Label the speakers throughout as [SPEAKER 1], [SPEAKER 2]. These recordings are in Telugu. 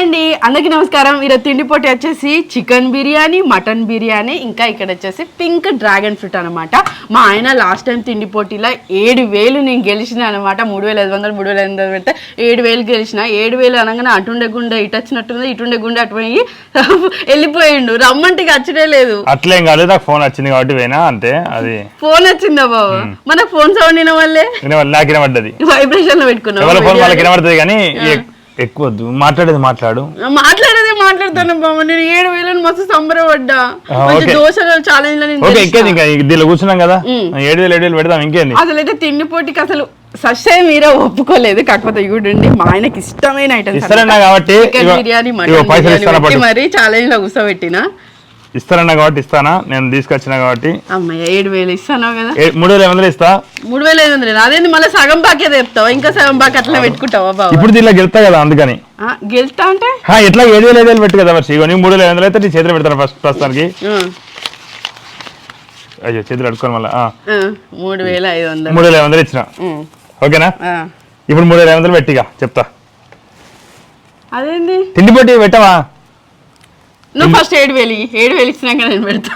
[SPEAKER 1] అండి. అందరికీ నమస్కారం. ఈరోజు తిండి పోటీ వచ్చేసి చికెన్ బిర్యానీ మటన్ బిర్యానీ ఇంకా ఇక్కడ వచ్చేసి పింక్ డ్రాగన్ ఫ్రూట్ అనమాట మా ఆయన లాస్ట్ టైం తిండి పోటీలో ఏడు వేలు నేను గెలిచిన అనమాట మూడు వేల ఐదు వందలు మూడు వేల ఐదు వందలు పెడితే ఏడు వేలు గెలిచిన. ఏడు వేలు అనగానే అటుండే గుండె ఇటు వచ్చినట్టుంది ఇటుండే గుండె అటు పోయి వెళ్ళిపోయిండు. రమ్మంటే వచ్చడే లేదు.
[SPEAKER 2] అట్లేం కాలేదు. నాకు ఫోన్ వచ్చింది కాబట్టి పోయినా అంతే. అది
[SPEAKER 1] ఫోన్ వచ్చిందా బాబు? మనకు ఫోన్ సౌండ్ విన వల్లే
[SPEAKER 2] వినవ- నాకు వినబడ్డది.
[SPEAKER 1] వైబ్రేషన్లో పెట్టుకున్నాం
[SPEAKER 2] ఫోన్ వాళ్ళకి వినబడుతుంది కానీ ఎక్కువ మాట్లాడేది మాట్లాడు.
[SPEAKER 1] మాట్లాడేదే మాట్లాడతాను బాబు నేను ఏడు వేలని మస్తు సంబరపడ్డా.
[SPEAKER 2] ఓకే.
[SPEAKER 1] దోశలు ఛాలెంజ్లో నేను
[SPEAKER 2] ఓకే
[SPEAKER 1] గెలిచిన.
[SPEAKER 2] ఇంకేంది ఇంకా? దీనిలో కూర్చున్నాం కదా? ఏడు వేలు ఏడు వేలు పెడదాం ఇంకేంది?
[SPEAKER 1] అసలైతే తిండి పోటీకి అసలు సస్య మీరే ఒప్పుకోలేదు. కాకపోతే చూడండి మా ఆయనకి ఇష్టమైన ఐటమ్స్
[SPEAKER 2] కాబట్టి
[SPEAKER 1] బిర్యానీ మటన్ బిర్యానీ. మరి ఛాలెంజ్లో కూర్చోబెట్టిన.
[SPEAKER 2] ఇస్తారన్నా కాబట్టి ఇస్తానా? నేను తీసుకొచ్చిన కాబట్టి.
[SPEAKER 1] అమ్మయ్య ఏడు వేలు ఇస్తాను కదా.
[SPEAKER 2] మూడు వేల ఐదు వందలు ఇస్తా?
[SPEAKER 1] మూడు వేల ఐదు వందలు అదేంది మళ్ళీ సగం బాకే తెస్తావా ఇంకా సగం బాకి అట్లా పెట్టుకుంటావా బాబు
[SPEAKER 2] ఇప్పుడు దీనిలో గెలుతా కదా అందుకని.
[SPEAKER 1] గెలుతా అంటే?
[SPEAKER 2] ఎట్లా ఏడు వేలు ఏడు వేలు పెట్టు కదా మరి నీకు మూడు వేల ఐదు వందలు అయితే నీ చేతిలో పెడతాను ఫస్ట్ ప్రస్తుతానికి. అయ్యో చేతులు అడుక్కోని మళ్ళీ
[SPEAKER 1] మూడు వేల ఐదు వందలు.
[SPEAKER 2] మూడు వేల ఐదు వందలు ఇచ్చిన. ఓకేనా. ఇప్పుడు మూడు వేల ఐదు వందలు పెట్టిగా చెప్తా.
[SPEAKER 1] అదేంది?
[SPEAKER 2] తిండి పొట్టి పెట్టవా?
[SPEAKER 1] నువ్వు ఫస్ట్ ఏడు వేలు. ఏడు వేలు ఇచ్చినాక నేను పెడతా.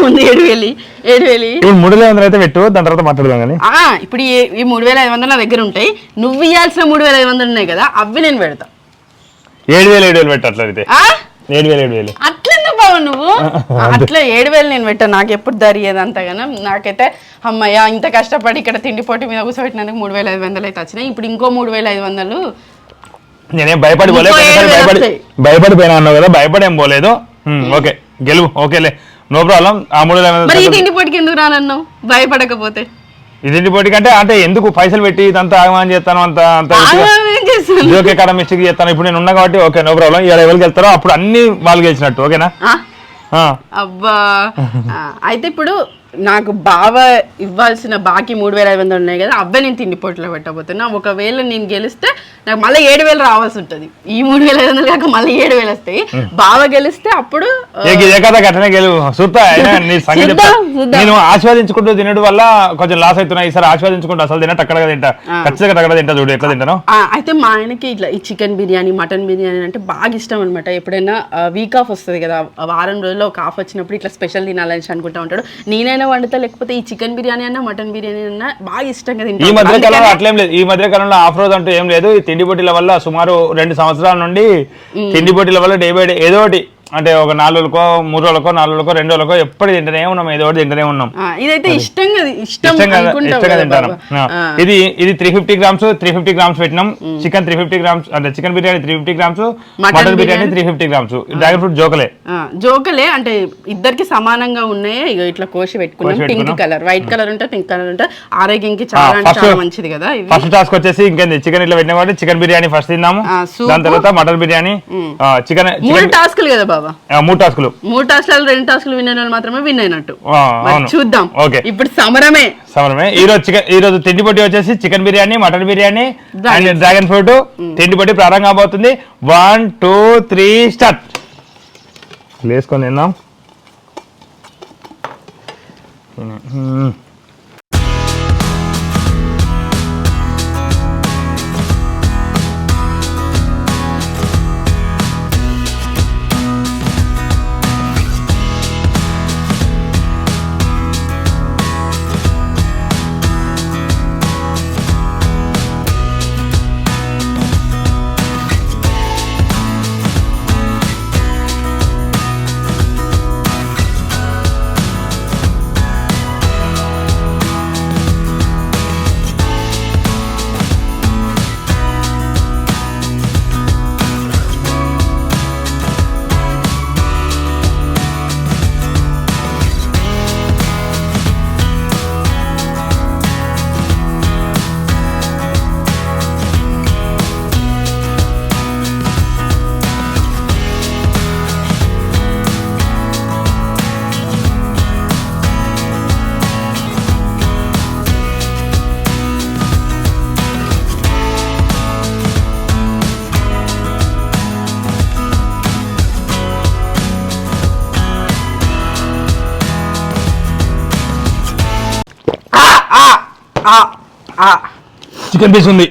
[SPEAKER 1] ముందు ఏడు వేలు. ఏడు వేలు.
[SPEAKER 2] ఇప్పుడు మూడు వేల ఐదు వందలు అయితే పెట్టు దాని తర్వాత మాట్లాడదాం కానీ.
[SPEAKER 1] ఇప్పుడు ఈ మూడు వేల ఐదు వందలు నా దగ్గర ఉంటాయి. నువ్వు ఇవ్వాల్సిన మూడు వేల ఐదు వందలు ఉన్నాయి కదా అవి నేను పెడతా.
[SPEAKER 2] ఏడు వేలు ఏడు వేలు పెట్టు అట్లా అయితే? ఏడు వేలు ఏడు వేలు.
[SPEAKER 1] బావ నువ్వు? అట్లా ఏడు వేలు నేను పెట్టా. నాకు ఎప్పుడు దరియేది అంతగానం. నాకైతే అమ్మయ్య ఇంత కష్టపడి ఇక్కడ తిండి పోటీ మీద కూర్చోబెట్టినందుకు మూడు వేల ఐదు వందలు అయితే వచ్చినాయి. ఇప్పుడు ఇంకో మూడు వేల ఐదు వందలు
[SPEAKER 2] నేనేం భయపడి పోలే
[SPEAKER 1] ఏడు
[SPEAKER 2] భయపడి. భయపడిపోయినా అన్నావు కదా భయపడి పోలేదు. ఓకే గెలువు ఓకేలే. No problem. ఆ మూడు
[SPEAKER 1] మరి ఈ
[SPEAKER 2] తగ్గదు.
[SPEAKER 1] తిండి పోటీకి ఎందుకు రానన్నావు? భయపడకపోతే.
[SPEAKER 2] ఇది ఇంటి పోటీ కంటే అంటే ఎందుకు పైసలు పెట్టి ఇదంతా ఆగమని చేస్తాను అంత అంత జోకే కాడ మిస్టేక్ చేస్తాను. ఇప్పుడు నేను ఉన్నా కాబట్టి ఓకే నో ప్రాబ్లం. ఇలా ఎవరికి వెళ్తారో అప్పుడు అన్ని వాళ్ళు గెలిచినట్టు ఓకేనా.
[SPEAKER 1] అబ్బా. అయితే ఇప్పుడు నాకు బావ ఇవ్వాల్సిన బాకీ మూడు వేల ఐదు వందలు ఉన్నాయి కదా అవ్వే నేను తిండి పొట్టులో పెట్టబోతున్నా. ఒకవేళ నేను గెలిస్తే నాకు మళ్ళీ ఏడు వేలు రావాల్సి ఉంటుంది. ఈ మూడు వేల ఐదు వందలు కాక మళ్ళీ ఏడు వేలు వస్తాయి బావ గెలిస్తే అప్పుడు.
[SPEAKER 2] నేను ఆస్వాదించుకుంటూ తినడం వల్ల కొంచెం లాస్ అవుతున్నా ఈసారి ఆస్వాదించుకుంటూ అసలు తినట్టు అక్కడ తింటా. ఖచ్చితంగా అక్కడ తింటా చూడు ఎట్లా తింటాను.
[SPEAKER 1] అయితే మా ఆయనకి ఇట్లా ఈ చికెన్ బిర్యానీ మటన్ బిర్యానీ అంటే బాగా ఇష్టం అనమాట ఎప్పుడైనా వీక్ ఆఫ్ వస్తుంది కదా వారం రోజుల్లో ఒక ఆఫ్ వచ్చినప్పుడు ఇట్లా స్పెషల్ తినాలని అనుకుంటా ఉంటాడు. నేనైనా వండుతా లేకపోతే ఈ చికెన్ బిర్యానీ అన్నా మటన్ బిర్యానీ అన్నా బాగా ఇష్టంగా
[SPEAKER 2] ఈ
[SPEAKER 1] తింటాను
[SPEAKER 2] మధ్య కాలంలో అట్లేం లేదు. ఈ మధ్య కాలంలో ఆఫ్ రోజ్ అంటూ ఏం లేదు. ఈ తిండి పోటీల వల్ల సుమారు రెండు సంవత్సరాల నుండి తిండి పోటీల వల్ల డే బై డే ఏదో ఒకటి అంటే ఒక నాలుగు రోజులకో మూడు రోజులకో నాలుగు రోజులకో రెండు రోజులకో ఎప్పుడు తింటూనే ఉన్నాం ఏదో ఒకటి తింటూనే ఉన్నాం.
[SPEAKER 1] ఇదైతే ఇష్టంగా ఇష్టం
[SPEAKER 2] ఇష్టంగా తింటాను. ఇది ఇది three fifty grams three fifty grams పెట్టినాం. చికెన్ త్రీ ఫిఫ్టీ గ్రామ్స్ అంటే chicken biryani three fifty grams
[SPEAKER 1] mutton
[SPEAKER 2] biryani. Three fifty grams dragon fruit జోకలే.
[SPEAKER 1] జోకలే అంటే ఇద్దరికి సమానంగా ఉన్నాయి. ఇగో ఇట్లా కోసి పెట్టుకున్నాం. పింక్. కలర్ వైట్ కలర్ ఉంటే పింక్ కలర్ ఉంటే ఆరోగ్యానికి చాలా మంచిది కదా
[SPEAKER 2] ఫస్ట్ టాస్క్ వచ్చేసి ఇంకేంది? చికెన్ ఇట్లా పెట్టిన కాబట్టి చికెన్ బిర్యానీ ఫస్ట్ తిన్నాము. దాని తర్వాత మటన్ బిర్యానీ. చికెన్
[SPEAKER 1] మూడు టాస్కులు కదా బాబా.
[SPEAKER 2] మూడు టాస్కులు.
[SPEAKER 1] మూడు టాస్కులు రెండు టాస్కులు వాళ్ళు మాత్రమే విన్ అయినట్టు. చూద్దాం.
[SPEAKER 2] ఓకే.
[SPEAKER 1] ఇప్పుడు సమరమే.
[SPEAKER 2] సమరమే. ఈ రోజు చికెన్ ఈ రోజు తిండి పొట్టి వచ్చేసి chicken biryani mutton biryani and dragon fruit. తిండి పొట్టి ప్రారంభం కాబోతుంది. One two three start. వేసుకొని తిందాం. చికెన్ పీస్ ఉంది.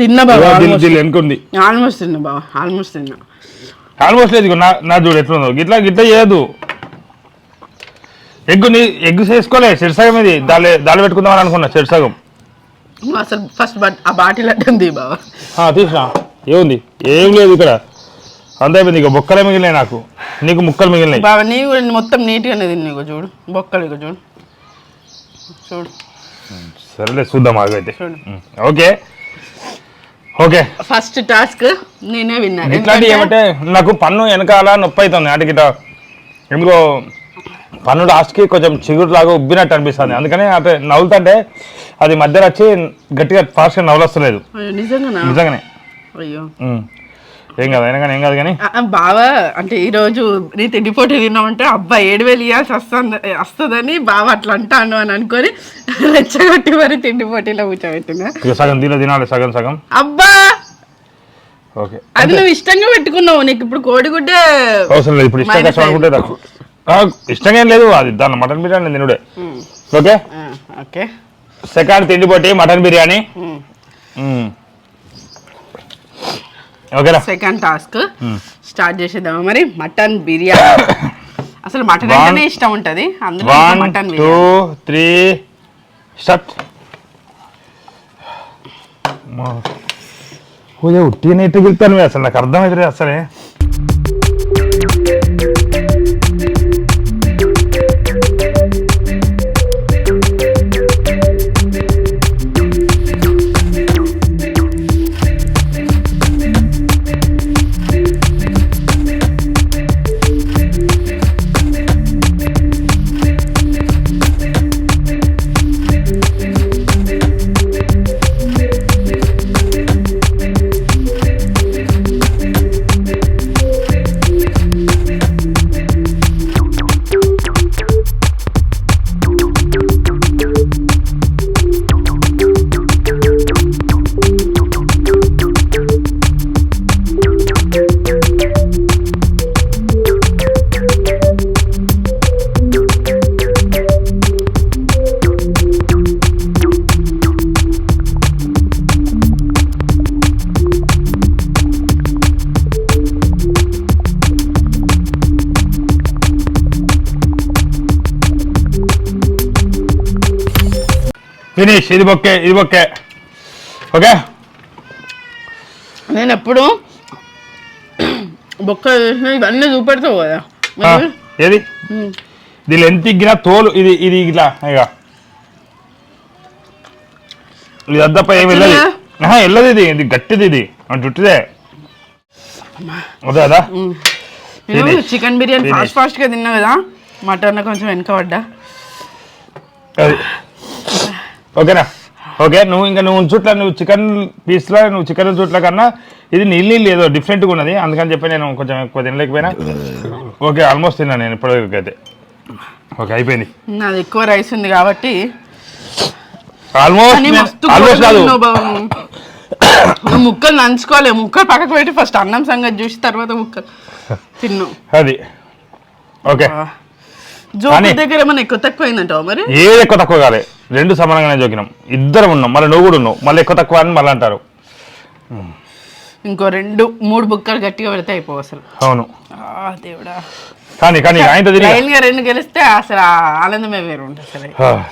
[SPEAKER 1] తిన్నా బాబా
[SPEAKER 2] వెనుకుంది.
[SPEAKER 1] ఆల్మోస్ట్ తిన్నా బాబా ఆల్మోస్ట్ తిన్నా.
[SPEAKER 2] ఆల్మోస్ట్ లేదు నా నా చూడు ఎట్లుందో. గిట్లా గిట్లా చేయదు ఎగ్గు నీ ఎగ్గు చేసుకోలే చెరసగం ఇది. దాని దాని పెట్టుకుందామని అనుకున్నా
[SPEAKER 1] నువ్వు అసలు ఫస్ట్ ఆ బాటిల్ అడ్డంది బాబా.
[SPEAKER 2] తీసిన. ఏముంది? ఏం లేదు ఇక్కడ. అంత ఇక బొక్కలే మిగిలినాయి నాకు. నీకు ముక్కలు మిగిలినాయి.
[SPEAKER 1] బాబా నీ కూడా మొత్తం నీట్గానే తిన్నా చూడు. బొక్కలు ఇగో చూడు. చూడు.
[SPEAKER 2] సరేలే చూద్దాం ఆగైతే. ఓకే. ఓకే.
[SPEAKER 1] ఫస్ట్ టాస్క్ నేనే విన్నా.
[SPEAKER 2] ఇట్లాంటి ఏమంటే నాకు పన్ను వెనకాల నొప్పి అవుతుంది అంటే గిట్ట ఎందుకో పన్ను లాస్ట్కి కొంచెం చిగురు లాగా ఉబ్బినట్టు అనిపిస్తుంది. అందుకని అంటే నవ్వుతుంటే అది మధ్యలో వచ్చి గట్టిగా ఫాస్ట్గా నవ్వులొస్తలేదు
[SPEAKER 1] అయ్యో, నిజంగానా? అయ్యో.
[SPEAKER 2] ఏం కాదు అయినా కానీ ఏం కాదు కానీ?
[SPEAKER 1] బావా అంటే ఈరోజు నీ తిండిపోటీ తిన్నామంటే అబ్బా ఏడు వేలు ఇవ్వాల్సి వస్తుంది వస్తుందని బావ అట్లా అంటాను అని అనుకొని రెచ్చగొట్టి మరి తిండిపోటీలో కూర్చోబెట్టినా
[SPEAKER 2] ఇక సగం తిన తినాలి సగం సగం.
[SPEAKER 1] అబ్బా!
[SPEAKER 2] ఓకే.
[SPEAKER 1] అది నువ్వు ఇష్టంగా పెట్టుకున్నావు నీకు ఇప్పుడు కోడిగుడ్డే
[SPEAKER 2] అవసరం లేదు ఇప్పుడు ఇష్టం
[SPEAKER 1] Minus
[SPEAKER 2] కష్టం అనుకుంటే ఇష్టంగా ఏం లేదు అది దాని మటన్ బిర్యానీ తినుడే. ఓకే?
[SPEAKER 1] ఓకే.
[SPEAKER 2] సెకండ్ తిండి పొట్టి mutton biryani.
[SPEAKER 1] Second task. Start చేసేద్దామా మరి? మటన్ బిర్యానీ. అసలు మటన్ అంటేనే ఇష్టం ఉంటది. అందులో మటన్
[SPEAKER 2] టూ త్రీ స్టార్ట్ ఎట్టు గెలుతాను అసలు నాకు అర్థమవుతుంది అసలే. ఫినిష్ ఇది బొక్కే ఇది బొక్కే. ఓకే?
[SPEAKER 1] నేను ఎప్పుడు బొక్క చేసిన ఇవన్నీ చూపెడతావు కదా.
[SPEAKER 2] ఏది? దీని ఎంత ఇగ్గినా తోలు ఇది ఇది ఇట్లా ఇక ఇది అద్దప్ప ఏమి వెళ్ళదు. వెళ్ళదు ఇది ఇది గట్టిది ఇది. అని చుట్టిదే. అదే? అదా
[SPEAKER 1] నేను. చికెన్ బిర్యానీ. ఫాస్ట్ ఫాస్ట్గా తిన్నా కదా మటన్ కొంచెం వెనకబడ్డా
[SPEAKER 2] అది. ఓకేనా? ఓకే నువ్వు ఇంకా నువ్వు చుట్ల నువ్వు చికెన్ పీస్లో నువ్వు చికెన్ చుట్ల కన్నా ఇది నీళ్ళు నీళ్ళు ఏదో డిఫరెంట్గా ఉన్నది. అందుకని చెప్పి నేను కొంచెం ఎక్కువ తినలేకపోయినా. ఓకే ఆల్మోస్ట్ తిన్నా నేను ఇప్పటివరకు అయితే. ఓకే అయిపోయింది.
[SPEAKER 1] నాది ఎక్కువ రైస్ ఉంది కాబట్టి
[SPEAKER 2] ఆల్మోస్ట్ కాదు.
[SPEAKER 1] ముక్కలు నంచుకోలే ముక్కలు పక్కకు పెట్టి ఫస్ట్ అన్నం సంగతి చూసి తర్వాత ముక్కలు తిన్నావు
[SPEAKER 2] అది. ఓకే.
[SPEAKER 1] జోకు దగ్గర ఎక్కువ తక్కువ అయిందంటావా మరి?
[SPEAKER 2] ఏది ఎక్కువ తక్కువ కాలే. రెండు సమానంగానే జోకినాం. ఇద్దరం ఉన్నాం. మళ్ళీ నువ్వు కూడా ఉన్నావు. మళ్ళీ ఎక్కువ తక్కువ అని మళ్ళీ అంటారు.
[SPEAKER 1] ఇంకో రెండు మూడు బుక్కలు గట్టిగా పెడితే అయిపోవు అసలు.
[SPEAKER 2] అవును.
[SPEAKER 1] ఆ, దేవుడా.
[SPEAKER 2] కానీ కానీ తిరిగి.
[SPEAKER 1] లైన్గా రెండు గెలిస్తే అసలు ఆ ఆనందమే వేరు ఉంటుంది సరే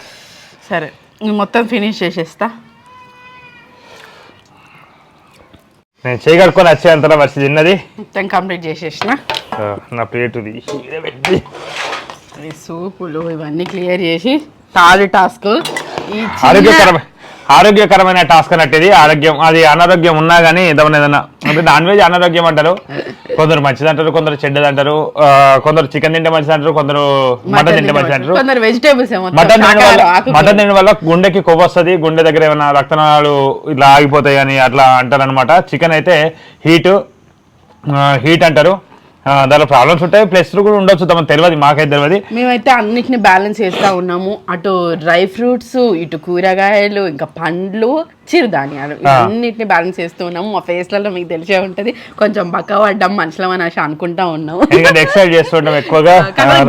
[SPEAKER 1] సరే నేను మొత్తం ఫినిష్ చేసేస్తా.
[SPEAKER 2] నేను చేయగలుకొని వచ్చేంతలో వచ్చి తిన్నది.
[SPEAKER 1] మొత్తం కంప్లీట్ చేసేసిన.
[SPEAKER 2] ఆ, నా ప్లేట్ తీసి ఈడ పెట్టి.
[SPEAKER 1] ఈ సూపులు ఇవన్నీ క్లియర్ చేసి థర్డ్ టాస్క్
[SPEAKER 2] ఆరోగ్యకరమైన ఆరోగ్యకరమైన టాస్క్ అన్నట్టు ఇది ఆరోగ్యం అది అనారోగ్యం ఉన్నా కానీ ఏదైనా ఏదైనా. అంటే నాన్ వెజ్ అనారోగ్యం అంటారు. కొందరు మంచిది అంటారు కొందరు చెడ్డది అంటారు. కొందరు చికెన్ తింటే మంచిది అంటారు కొందరు మటన్ తింటే మంచిది అంటారు. మటన్ తినడం వల్ల మటన్ తినడం వల్ల గుండెకి కొవ్వు వస్తుంది గుండె దగ్గర ఏమైనా రక్తనాళాలు ఇట్లా ఆగిపోతాయి అని అట్లా అంటారు అనమాట చికెన్ అయితే హీట్ హీట్ అంటారు. దానిలో ప్రాబ్లమ్స్ ఉంటాయి. ప్లస్ కూడా ఉండొచ్చు. తమ తెలియదు మాకైతే తెలియదు
[SPEAKER 1] మేమైతే అన్నిటిని బ్యాలెన్స్ చేస్తా ఉన్నాము. అటు డ్రై ఫ్రూట్స్ ఇటు కూరగాయలు ఇంకా పండ్లు చిరుధాన్యాలు అన్నిటిని బ్యాలెన్స్ చేస్తూ ఉన్నాము మా ఫేస్లలో మీకు తెలిసే ఉంటది. కొంచెం బక్క పడ్డాం మనుషులం అని ఆశ అనుకుంటా ఉన్నాము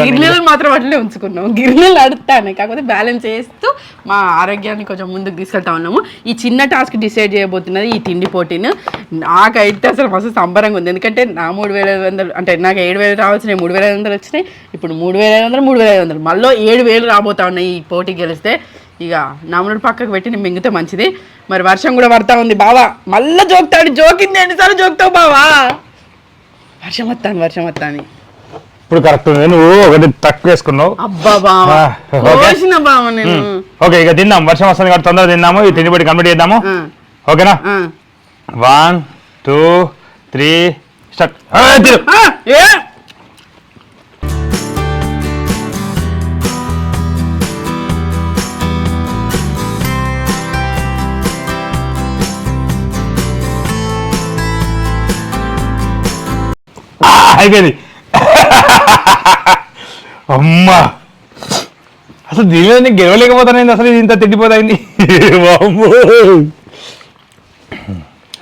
[SPEAKER 1] గిన్నెలు మాత్రం అట్లే ఉంచుకున్నాం. గిన్నెలు అడుగుతాను. కాకపోతే బ్యాలెన్స్ చేస్తూ మా ఆరోగ్యాన్ని కొంచెం ముందుకు తీసుకెళ్తా ఉన్నాము. ఈ చిన్న టాస్క్ డిసైడ్ చేయబోతున్నది ఈ తిండి పోటీని. నాకైతే అసలు మస్తు సంబరంగా ఉంది. ఎందుకంటే నా మూడు వేల ఐదు వందలు అంటే నాకు ఏడు వేలు రావాల్సినాయి మూడు వేల ఐదు వందలు వచ్చినాయి. ఇప్పుడు మూడు వేల ఐదు వందలు మూడు వేల ఐదు వందలు. మళ్ళీ ఏడు వేలు రాబోతా ఉన్నాయి ఈ పోటీ గెలిస్తే. ఇక నామనుడు పక్కకు పెట్టి నేను మింగితే మంచిది. మరి వర్షం కూడా పడతా ఉంది బావా. మళ్ళీ జోక్తాడు. జోకింది ఎన్నిసార్లు జోక్తావు బావా? వర్షం వస్తాను వర్షం వస్తాను
[SPEAKER 2] ఇప్పుడు కరెక్ట్ ఉంది. నువ్వు ఒకటి తక్కువ వేసుకున్నావు.
[SPEAKER 1] అబ్బా బావా. కోసిన నేను
[SPEAKER 2] ఓకే ఇక తిందాం. వర్షం వస్తుంది కాబట్టి తొందరగా తిందాము. ఈ తిండి పెట్టి కంప్లీట్ చేద్దాము. ఓకేనా. One two three start.
[SPEAKER 1] ఏ?
[SPEAKER 2] అయిపోయింది. అమ్మా! అసలు దీని మీద నేను గెలవలేకపోతానండి అసలు ఇది ఇంత వామ్మో.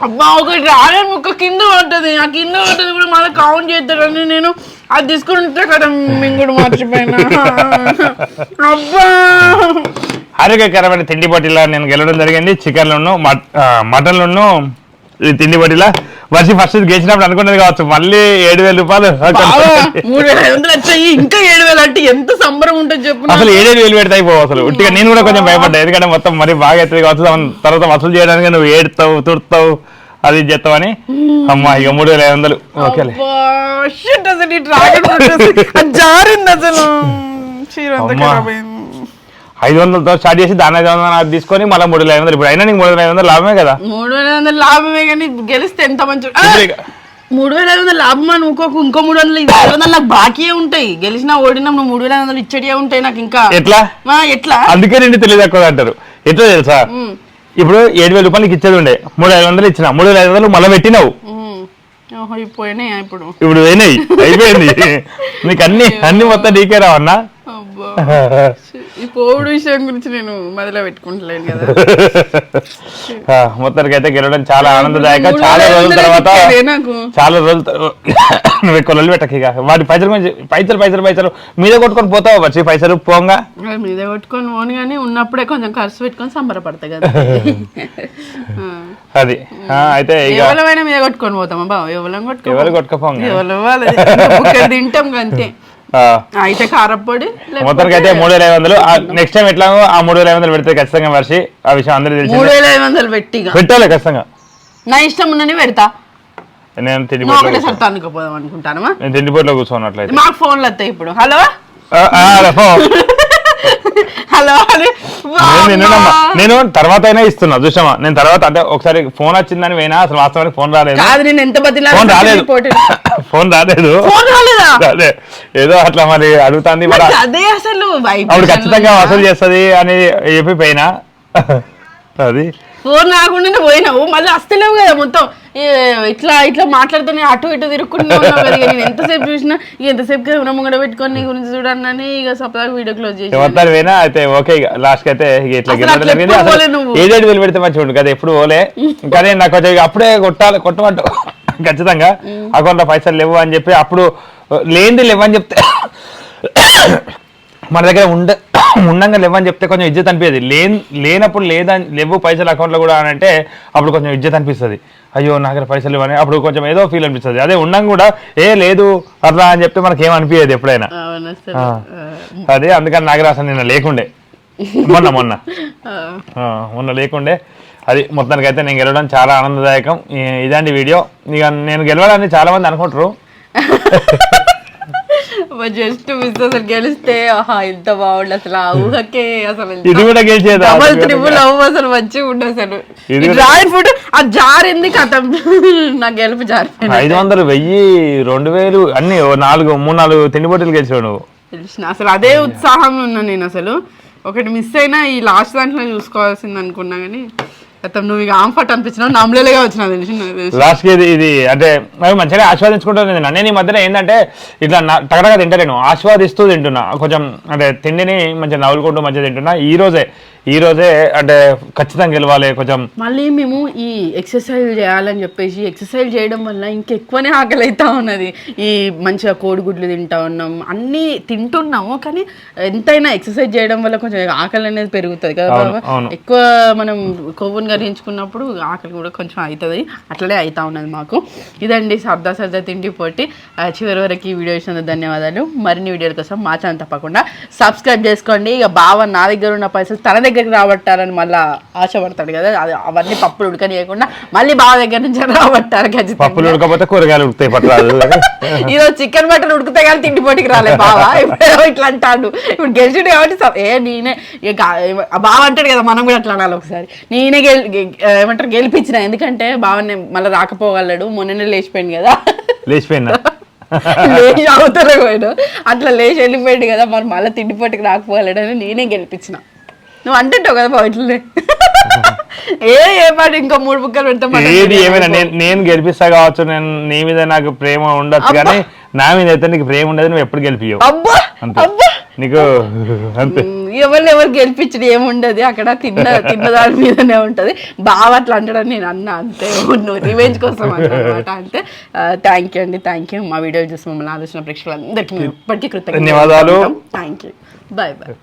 [SPEAKER 1] అబ్బా ఒకటి రాలే ముక్క కింద పడ్డది. ఆ కింద పడ్డది కూడా మళ్ళీ కౌంట్ చేస్తాడని నేను అది తీసుకుంటే కదా మింగుడు మర్చిపోయినా. అబ్బా!
[SPEAKER 2] ఆరోగ్యకరమైన తిండి పోటీలో నేను గెలవడం జరిగింది. చికెన్లను మటన్లను ఈ తిండి పోటీలో వర్షి ఫస్ట్ గెలిచినప్పుడు అనుకున్నది కావచ్చు. మళ్ళీ ఏడు వేల రూపాయలు
[SPEAKER 1] బావా మూడు వేల ఐదు వందలు వచ్చాయి. ఇంకా ఏడు వేలు అంటే ఎంత సంబరం ఉంటుంది చెప్పు.
[SPEAKER 2] అసలు ఏడేడు వేలు పెడతాయి పో అసలు. ఉట్టిగా నేను కూడా కొంచెం భయపడ్డా. ఎందుకంటే మొత్తం మరి బాగా ఎత్తుంది కావచ్చు. తర్వాత వసూలు చేయడానికి నువ్వు ఏడుతావు తుడతావు అది ఇది చేస్తావని అమ్మా ఇక మూడు వేల ఐదు వందలు. ఓకేలే
[SPEAKER 1] జారింది అసలు.
[SPEAKER 2] ఐదు వందలతో స్టార్ట్ చేసి దాని ఐదు వందలు నాకు తీసుకొని మళ్ళీ మూడు వేల ఐదు వందలు. ఇప్పుడు అయినా నీకు మూడు వేల ఐదు వందలు లాభమే కదా?
[SPEAKER 1] మూడు వేల ఐదు వందలు లాభమే కానీ గెలిస్తే ఎంత మంచి మూడు వేల ఐదు వందలు లాభం అని ఇంకొక ఇంకో మూడు వందలు ఐదు వందలు నాకు బాకీయే ఉంటాయి. గెలిచినా ఓడినా నువ్వు మూడు వేల ఐదు వందలు ఇచ్చడియే ఉంటాయి నాకు ఇంకా.
[SPEAKER 2] ఎట్లా?
[SPEAKER 1] ఎట్లా?
[SPEAKER 2] అందుకే నిండి తెలియదు ఎక్కువ అంటారు. ఎట్లా తెలుసా? ఇప్పుడు ఏడు వేల రూపాయలకి ఇచ్చేది ఉండే. మూడు ఐదు వందలు ఇచ్చిన. మూడు వేల ఐదు వందలు మళ్ళీ పెట్టినావు.
[SPEAKER 1] ఇప్పుడు
[SPEAKER 2] ఇప్పుడు? పోయినాయి. అయిపోయింది నీకు అన్ని అన్ని మొత్తం నీకే రావన్నా?
[SPEAKER 1] ఈ పోవుడు విషయం గురించి నేను మొదలు పెట్టుకుంటలేను కదా.
[SPEAKER 2] మొత్తానికి అయితే గెలవడం చాలా ఆనందదాయక. చాలా రోజుల తర్వాత చాలా రోజుల నువ్వు ఎక్కువ పెట్టకు ఇక. వాటి పైసలు గురించి పైసలు పైసలు పైసలు మీద కొట్టుకొని పోతావు వచ్చి పైసలు? పోంగా?
[SPEAKER 1] మీద కొట్టుకొని పోను కానీ ఉన్నప్పుడే కొంచెం ఖర్చు పెట్టుకొని సంబరపడతా కదా.
[SPEAKER 2] అది. అయితే ఇక
[SPEAKER 1] ఎవరమైనా మీద కొట్టుకొని పోతామా బావ? ఎవరం కొట్టుకో
[SPEAKER 2] ఎవరు కొట్టుకపోంగా?
[SPEAKER 1] ఎవరు తింటాం అంతే అయితే కారప్పొడి
[SPEAKER 2] మొత్తానికి అయితే మూడు వేల ఐదు వందలు. నెక్స్ట్ టైం ఎట్లా ఆ మూడు వేల ఐదు వందలు పెడితే ఖచ్చితంగా వర్షి ఆ విషయం అందరూ తెలిసి
[SPEAKER 1] మూడు వేల ఐదు వందలు పెట్టిగా.
[SPEAKER 2] పెట్టాలి ఖచ్చితంగా.
[SPEAKER 1] నా ఇష్టం ఉన్నని పెడతా.
[SPEAKER 2] నేను తిండిపోట్లో
[SPEAKER 1] ఒకటే సరే తన్నుకుపోదాం అనుకుంటానమా
[SPEAKER 2] నేను తిండిపోట్లో కూర్చోన్నట్లయితే.
[SPEAKER 1] మాకు ఫోన్లు వస్తాయి ఇప్పుడు. హలో. హలో
[SPEAKER 2] నేను తర్వాత అయినా ఇస్తున్నా చూసామా నేను తర్వాత అంటే ఒకసారి ఫోన్ వచ్చిందని పోయినా అసలు వాస్తవానికి ఫోన్ రాలేదు.
[SPEAKER 1] నేను ఎంత
[SPEAKER 2] ఫోన్ రాలేదు. ఫోన్ రాలేదు.
[SPEAKER 1] ఫోన్ రాలేదా?
[SPEAKER 2] ఏదో అట్లా మరి అడుగుతుంది
[SPEAKER 1] అదే అసలు
[SPEAKER 2] ఆవిడ ఖచ్చితంగా వసూలు చేస్తుంది అని చెప్పి పోయినా. అది.
[SPEAKER 1] ఫోన్ రాకుండానే పోయినావు. మళ్ళీ వస్తలేవు కదా మొత్తం. ఇట్లా ఇట్లా మాట్లాడుతూనే అటు ఇటు తిరుక్కుంటూ ఉన్నావు కదా నేను ఎంతసేపు చూసినా ఇక ఎంతసేపు కెమెరా ముంగడ పెట్టుకొని నీ గురించి చూడన్నాని ఇక సపదాగా వీడియో క్లోజ్ చేసి
[SPEAKER 2] పోయినా అయితే ఓకే ఇక లాస్ట్ అయితే ఇట్లా వేలు పెడితే మంచిగా ఉంటుంది కదా ఎప్పుడు పోలే. కానీ నాకు కొంచెం అప్పుడే కొట్టాలి కొట్టమంటూ ఖచ్చితంగా. అకౌంట్లో పైసలు లేవు అని చెప్పి అప్పుడు లేనిది లేవని చెప్తే మన దగ్గర ఉండ ఉండంగా లేవని చెప్తే కొంచెం ఇజ్జత్ అనిపించేది లేని లేనప్పుడు లేదని లేవు పైసలు అకౌంట్లో కూడా అని అంటే అప్పుడు కొంచెం ఇజ్జత్ అనిపిస్తుంది. అయ్యో నా దగ్గర పైసలు లేవని అప్పుడు కొంచెం ఏదో ఫీల్ అనిపిస్తుంది. అదే ఉండంగా కూడా ఏ లేదు అట్లా అని చెప్తే మనకి ఏం అనిపించేది ఎప్పుడైనా. అదే అందుకని నాగరాజన్ నిన్న లేకుండే. మొన్న మొన్న. మొన్న లేకుండే. అది మొత్తానికి అయితే నేను గెలవడం చాలా ఆనందదాయకం. ఇదండి వీడియో. ఇక నేను గెలవాలని చాలా మంది అనుకుంటారు.
[SPEAKER 1] జస్ట్ మిస్ అసలు గెలిస్తే ఆహా ఇంత బాగుండు అసలు ఆ ఊహకే అసలు
[SPEAKER 2] ఇది కూడా గెలిచేదా?
[SPEAKER 1] డబల్ త్రిబుల్ అవ్వ అసలు మంచిగా ఉండు అసలు. డ్రాయర్ ఫుడ్ ఆ జారింది కథం? నా గెలుపు జారిపోయింది
[SPEAKER 2] ఐదు వందలు వెయ్యి రెండు వేలు అన్ని నాలుగు మూడు నాలుగు తిండి బొట్టలు నువ్వు.
[SPEAKER 1] తెలిసిన అసలు అదే ఉత్సాహంలో ఉన్నా నేను అసలు. ఒకటి మిస్ అయినా ఈ లాస్ట్ దాంట్లో చూసుకోవాల్సింది అనుకున్నా కానీ నువ్వు ఇక ఆంఫట్ అనిపించినావు నమ్మలేగా వచ్చినా తెలిసి నాకు తెలిసి.
[SPEAKER 2] లాస్ట్కి ఇది ఇది అంటే అవి మంచిగా ఆస్వాదించుకుంటుంది నేను ఈ మధ్యన ఏంటంటే ఇట్లా టగటగా తింటలేను ఆస్వాదిస్తూ తింటున్నా. కొంచెం అంటే తిండిని మంచిగా నవ్వులుకుంటూ మంచిగా తింటున్నా. ఈ రోజే ఈ రోజే అంటే ఖచ్చితంగా గెలవాలి కొంచెం.
[SPEAKER 1] మళ్ళీ మేము ఈ ఎక్సర్సైజ్ చేయాలని చెప్పేసి ఎక్సర్సైజ్ చేయడం వల్ల ఇంకెక్కువనే ఆకలి అవుతా ఉన్నది. ఈ మంచిగా కోడిగుడ్లు తింటా ఉన్నాం. అన్నీ తింటున్నాము కానీ ఎంతైనా ఎక్సర్సైజ్ చేయడం వల్ల కొంచెం ఆకలి అనేది పెరుగుతుంది కదా. ఎక్కువ మనం కొవ్వును గరించుకున్నప్పుడు ఆకలి కూడా కొంచెం అవుతుంది అట్లనే అవుతా ఉన్నది మాకు. ఇదండి సరదా సరదా తిండి పోటీ. చివరి వరకు ఈ వీడియో ఇచ్చినందుకు ధన్యవాదాలు. మరిన్ని వీడియోల కోసం మా ఛానల్ తప్పకుండా సబ్స్క్రైబ్ చేసుకోండి. ఇక బావ నా దగ్గర ఉన్న పైసలు తన దగ్గరికి రాబట్టాలని మళ్ళీ ఆశపడతాడు కదా. అది అవన్నీ పప్పులు ఉడకనియకుండా మళ్ళీ బావ దగ్గర నుంచి రాబట్టారు ఖచ్చితంగా.
[SPEAKER 2] పప్పులు ఉడకపోతే కూరగాయలు ఉడుకుతాయి పట్టరాదు.
[SPEAKER 1] ఈరోజు చికెన్ మటన్ ఉడికితే కానీ తిండి పోటీకి రాలే బావా. ఇప్పుడు ఇట్లా అంటాడు ఇప్పుడు గెలిచిండు కాబట్టి ఏ నేనే. బావ అంటాడు కదా మనం కూడా అట్లా అనాలి ఒకసారి. నేనే గెల్ ఏమంటారు గెలిపించిన. ఎందుకంటే బావని మళ్ళీ రాకపోగలడు. మొన్ననే లేచిపోయింది కదా.
[SPEAKER 2] లేచిపోయినా
[SPEAKER 1] లేచి అవుతారు పోయాడు. అట్లా లేచి వెళ్ళిపోయాడు కదా. మరి మళ్ళీ తిండి పోటీకి రాకపోగలడని నేనే గెలిపించిన. నువ్వు అంటుంటావు కదా బావ ఇట్లనే ఏ ఏ మాట ఇంకో మూడు బుక్కలు పెడితే
[SPEAKER 2] ఏది ఏమైనా నేను నేను గెలిపిస్తా కావచ్చు. నేను నీ మీద నాకు ప్రేమ ఉండొచ్చు కానీ నా మీద అయితే నీకు ప్రేమ ఉండదు నువ్వు ఎప్పుడు గెలిపియవు
[SPEAKER 1] అబ్బా!
[SPEAKER 2] అంతే.
[SPEAKER 1] అబ్బా!
[SPEAKER 2] నీకు అంతే.
[SPEAKER 1] ఎవరిని ఎవరు గెలిపించడం ఏముండదు అక్కడ తిన్న తిన్న దాని మీదనే ఉంటది. బాగా అట్లా అంటాడని నేను అన్నా అంతే. నువ్వు రివెంజ్ కోసం అన్నమాట అంటే థ్యాంక్ యూ అండి థ్యాంక్ యూ మా వీడియో చూసి మమ్మల్ని ఆలోచన ప్రేక్షకులందరికీ మేము ఎప్పటికీ కృతజ్ఞతలు
[SPEAKER 2] ధన్యవాదాలు.
[SPEAKER 1] Thank you bye bye